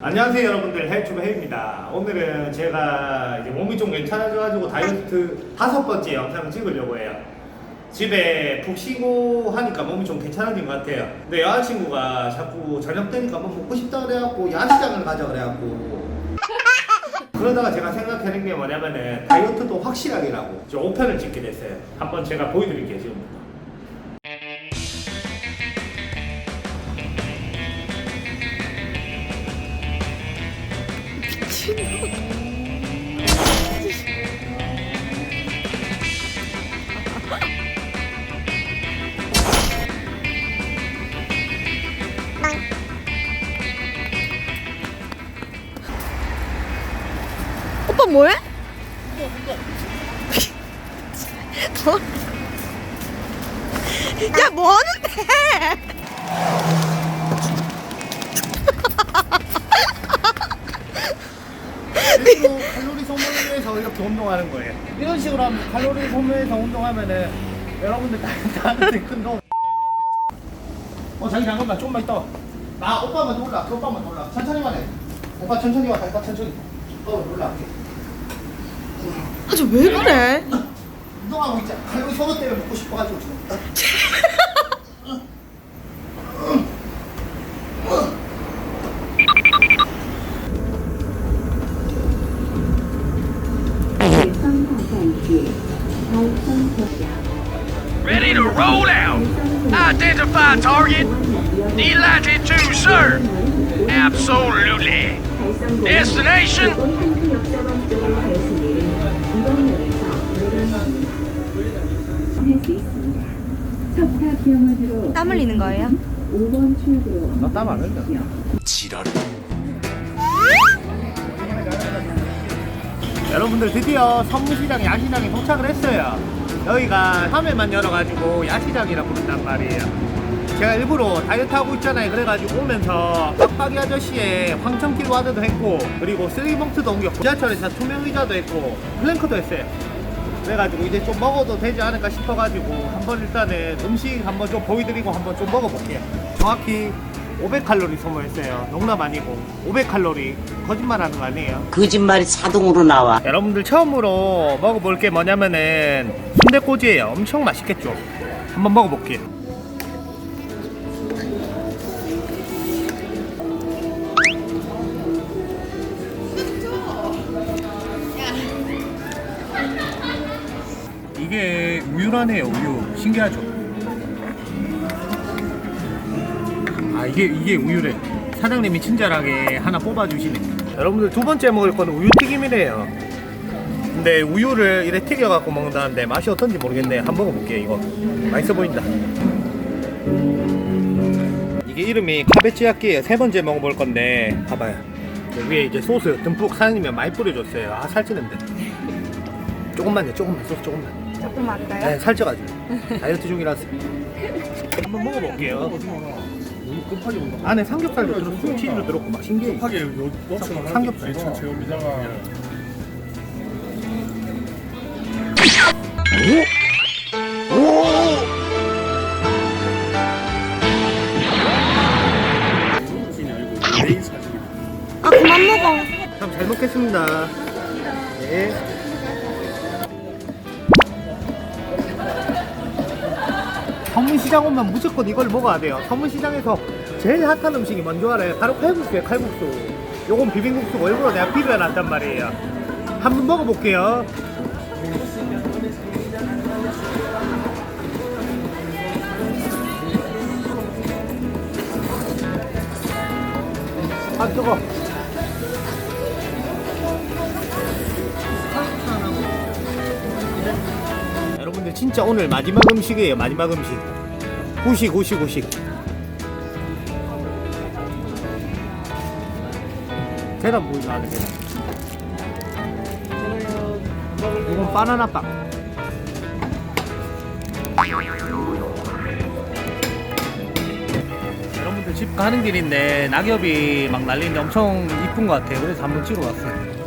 안녕하세요 여러분들. 해주부 해입니다. 오늘은 제가 이제 몸이 좀 괜찮아져가지고 다이어트 다섯 번째 영상을 찍으려고 해요. 집에 푹 쉬고 하니까 몸이 좀 괜찮아진 것 같아요. 근데 여자친구가 자꾸 저녁 되니까 뭐 먹고 싶다 그래갖고 야시장을 가자 그래갖고. 그러다가 제가 생각하는 게 뭐냐면은 다이어트도 확실하게라고. 저 5편을 찍게 됐어요. 한번 제가 보여드릴게요 지금 오빠 뭐해? 뭐? 야 뭐하는데? 칼로리 소모를 위해서 이렇게 운동하는 거예요. 이런 식으로 하면 칼로리 소모해서 운동하면은 여러분들 다이어트 하는데 큰 도움. 어 자기 잠깐만 좀만 있다. 와. 나 오빠만 더 올라. 그 오빠만 더 올라. 천천히만 해. 오빠 천천히 와. 오빠 천천히. 어 올라갈게. 아저 왜 그래? 운동하고 있자. 칼로리 소모 때문에 먹고 싶어가지고 지금. Ready to roll out. Identify target. Delighted to, sir. Absolutely. Destination. 땀 흘리는 거예요? 5번 출구로 나땀 안 흘려. 여러분들 드디어 선무시장 야시장에 도착을 했어요. 여기가 3회만 열어가지고 야시장이라 부른단 말이에요. 제가 일부러 다이어트 하고 있잖아요. 그래가지고 오면서 빡빡이 아저씨의 황천길 와드도 했고 그리고 쓰레기봉투도 옮겼고 지하철에서 투명 의자도 했고 플랭크도 했어요. 그래가지고 이제 좀 먹어도 되지 않을까 싶어가지고 한번 일단은 음식 한번 좀 보여드리고 한번 좀 먹어볼게요. 정확히 500칼로리 소모했어요. 농담 아니고 500칼로리 거짓말하는 거 아니에요. 거짓말이 자동으로 나와. 여러분들 처음으로 먹어볼 게 뭐냐면은 순대꼬지예요. 엄청 맛있겠죠. 한번 먹어볼게요. 이게 우유라네요. 우유 신기하죠. 아 이게 이게 우유래. 사장님이 친절하게 하나 뽑아주시네. 여러분들 두 번째 먹을 거는 우유 튀김이래요. 근데 우유를 이래 튀겨 갖고 먹는다는데 맛이 어떤지 모르겠네. 한번 먹어볼게요. 이거 맛있어 보인다. 이게 이름이 카베치야끼예요. 세 번째 먹어볼 건데 봐봐요. 그 위에 이제 소스 듬뿍 사장님이 많이 뿌려줬어요. 아 살찌는데. 조금만요. 조금만 소스 조금만. 조금 할까요? 네, 살쪄가지고 다이어트 중이라서 한번 먹어볼게요. 안에 삼겹살도 들었고 치즈도 들었고 막 신기해. 하게 요 넣어서 삼겹살. 제 제곱이다가 메인 사진. 아 그만 먹어. 참잘 먹겠습니다. 네. 서문시장 오면 무조건 이걸 먹어야 돼요. 서문시장에서 제일 핫한 음식이 뭔지 알아요? 바로 칼국수예요, 칼국수. 요건 비빔국수고 일부러 내가 비벼놨단 말이에요. 한번 먹어볼게요. 여러분들 진짜 오늘 마지막 음식이에요 마지막 음식. 후식 후식 후식. 계란 보이나 안에 계란? 이건 바나나 빵. 여러분들 집 가는 길인데 낙엽이 막 날리는데 엄청 이쁜 것 같아요. 그래서 한번 찍어 왔어요